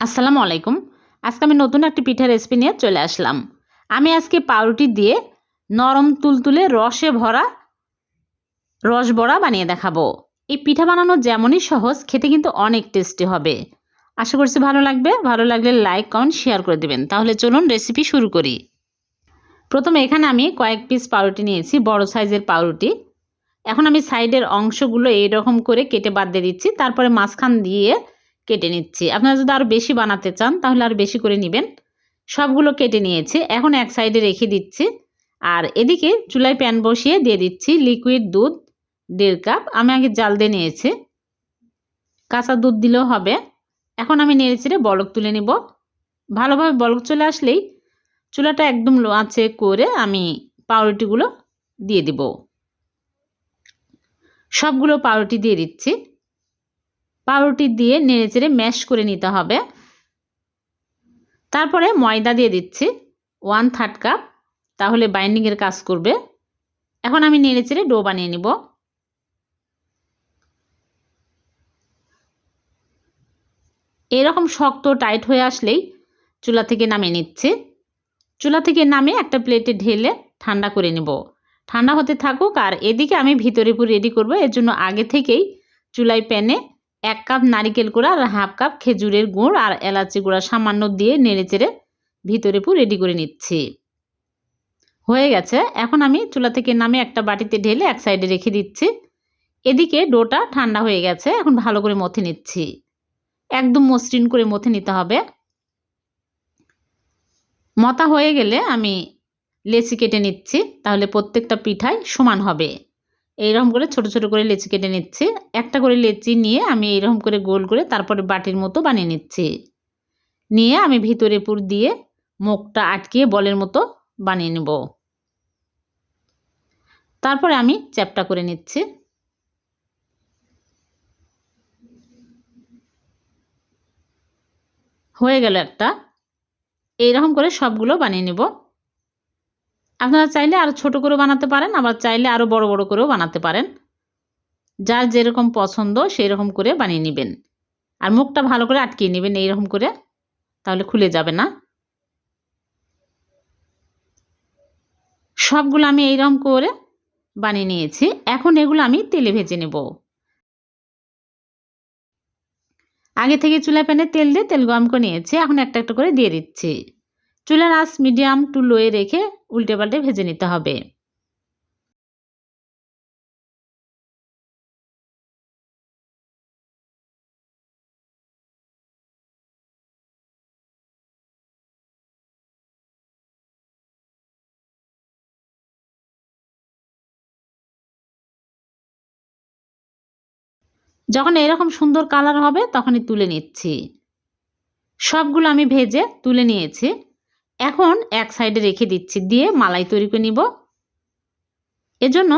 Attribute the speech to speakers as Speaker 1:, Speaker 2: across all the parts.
Speaker 1: আসসালামু আলাইকুম। আজকে আমি নতুন একটি পিঠার রেসিপি নিয়ে চলে আসলাম। আমি আজকে পাউরুটি দিয়ে নরম তুলতুলে রসে ভরা রস বড়া বানিয়ে দেখাবো। এই পিঠা বানানো যেমনই সহজ, খেতে কিন্তু অনেক টেস্টি হবে। আশা করছি ভালো লাগবে। ভালো লাগলে লাইক কমেন্ট শেয়ার করে দেবেন। তাহলে চলুন রেসিপি শুরু করি। প্রথমে এখানে আমি কয়েক পিস পাউরুটি নিয়েছি, বড় সাইজের পাউরুটি। এখন আমি সাইডের অংশগুলো এইরকম করে কেটে বাদ দিয়ে দিচ্ছি। তারপরে মাঝখান দিয়ে কেটে নিচ্ছি। আপনারা যদি আরও বেশি বানাতে চান, তাহলে আর বেশি করে নেবেন। সবগুলো কেটে নিয়েছি। এখন এক সাইডে রেখে দিচ্ছি। আর এদিকে চুলায় প্যান বসিয়ে দিয়ে দিচ্ছি লিকুইড দুধ, দেড় কাপ। আমি আগে জাল দিয়ে নিয়েছি। কাঁচা দুধ দিলেও হবে। এখন আমি নেড়েচেড়ে বলক তুলে নিব। ভালোভাবে বলক চলে আসলেই চুলাটা একদম লো আঁচে করে আমি পাউরুটিগুলো দিয়ে দিব। সবগুলো পাউরুটি দিয়ে দিচ্ছি। পাউরুটি দিয়ে নেড়েচেড়ে ম্যাশ করে নিতে হবে। তারপরে ময়দা দিয়ে দিচ্ছি ওয়ান থার্ড কাপ তাহলে বাইন্ডিংয়ের কাজ করবে। এখন আমি নেড়েচেড়ে ডো বানিয়ে নিব। এরকম শক্ত টাইট হয়ে আসলেই চুলা থেকে নামিয়ে নিচ্ছি। চুলা থেকে নামে একটা প্লেটে ঢেলে ঠান্ডা করে নেব। ঠান্ডা হতে থাকুক আর এদিকে আমি ভিতরে পুরো রেডি করব। এর জন্য আগে থেকেই চুলায় প্যানে এক কাপ নারিকেল গুঁড়া আর হাফ কাপ খেজুরের গুড় আর এলাচি গুঁড়া সামান্য দিয়ে নেড়ে চেড়ে ভিতরে পুরো রেডি করে নিচ্ছি। হয়ে গেছে। এখন আমি চুলা থেকে নামে একটা বাটিতে ঢেলে এক সাইডে রেখে দিচ্ছি। এদিকে ডোটা ঠান্ডা হয়ে গেছে। এখন ভালো করে মথে নিচ্ছি। একদম মসৃণ করে মথে নিতে হবে। মতা হয়ে গেলে আমি লেচি কেটে নিচ্ছি। তাহলে প্রত্যেকটা পিঠাই সমান হবে। এইরকম করে ছোট ছোট করে লেচি কেটে নিচ্ছি। একটা করে লেচি নিয়ে আমি এইরকম করে গোল করে তারপরে বাটির মতো বানিয়ে নিচ্ছি। নিয়ে আমি ভিতরে পুর দিয়ে মুখটা আটকিয়ে বলের মতো বানিয়ে নেব। তারপরে আমি চ্যাপটা করে নিচ্ছি। হয়ে গেল একটা। এইরকম করে সবগুলো বানিয়ে নেব। আপনারা চাইলে আরও ছোট করে বানাতে পারেন, আবার চাইলে আরও বড় বড় করেও বানাতে পারেন। যার যেরকম পছন্দ সেই রকম করে বানিয়ে নেবেন। আর মুখটা ভালো করে আটকিয়ে নেবেন এইরকম করে, তাহলে খুলে যাবে না। সবগুলো আমি এইরকম করে বানিয়ে নিয়েছি। এখন এগুলো আমি তেলে ভেজে নেব। আগে থেকে চুলা প্যানে তেল দিয়ে তেল গরম করে নিয়েছি। এখন একটা একটা করে দিয়ে দিচ্ছি। চুলার আঁচ মিডিয়াম টু লোয়ে রেখে উল্টে পাল্টে ভেজে নিতে হবে। যখন এরকম সুন্দর কালার হবে, তখনই তুলে নিচ্ছি। সবগুলো আমি ভেজে তুলে নিয়েছি। এখন এক সাইডে রেখে দিচ্ছি, দিয়ে মালাই তৈরি করে নিব। এজন্য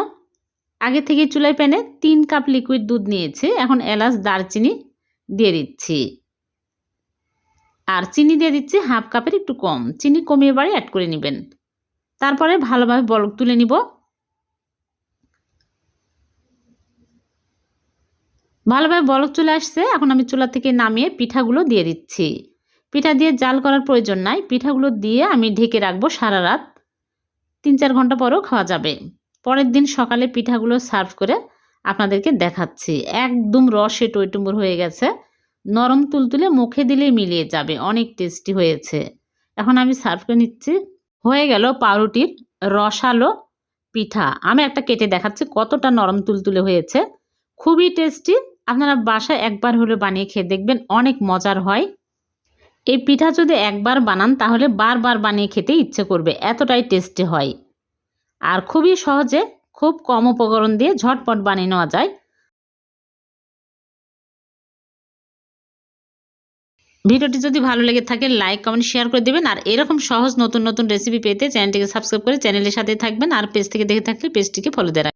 Speaker 1: আগে থেকে চুলাই প্যানে তিন কাপ লিকুইড দুধ নিয়েছি, এখন এলাচ, দারচিনি দিয়ে দিচ্ছি। আর চিনি দিয়ে দিচ্ছি হাফ কাপের একটু কম, চিনি কমিয়ে বাড়ি অ্যাড করে নেবেন। তারপরে ভালোভাবে বলক তুলে নিব। ভালোভাবে বলক চলে আসছে, এখন আমি চুলা থেকে নামিয়ে পিঠাগুলো দিয়ে দিচ্ছি। পিঠা দিয়ে জাল করার প্রয়োজন নাই। পিঠাগুলো দিয়ে আমি ঢেকে রাখব সারা রাত। তিন চার ঘণ্টা পরেও খাওয়া যাবে। পরের দিন সকালে পিঠাগুলো সার্ভ করে আপনাদেরকে দেখাচ্ছি। একদম রসে টইটুম্বুর হয়ে গেছে। নরম তুলতুলে মুখে দিলেই মিলিয়ে যাবে। অনেক টেস্টি হয়েছে। এখন আমি সার্ভ করে নিচ্ছি। হয়ে গেল পাউরুটির রসালো পিঠা। আমি একটা কেটে দেখাচ্ছি কতটা নরম তুলতুলে হয়েছে। খুবই টেস্টি। আপনারা বাসায় একবার হলে বানিয়ে খেয়ে দেখবেন, অনেক মজার হয়। এই পিঠা যদি একবার বানান, তাহলে বারবার বানিয়ে খেতে ইচ্ছে করবে। এতটাই টেস্টি হয়। আর খুবই সহজে খুব কম উপকরণ দিয়ে ঝটপট বানিয়ে নেওয়া যায়। ভিডিওটি যদি ভালো লেগে থাকে, লাইক, কমেন্ট, শেয়ার করে দেবেন। আর এরকম সহজ নতুন নতুন রেসিপি পেতে চ্যানেলটিকে সাবস্ক্রাইব করে চ্যানেলের সাথে থাকবেন। আর পেজ থেকে দেখে থাকলে পেজটিকে ফলো দেয়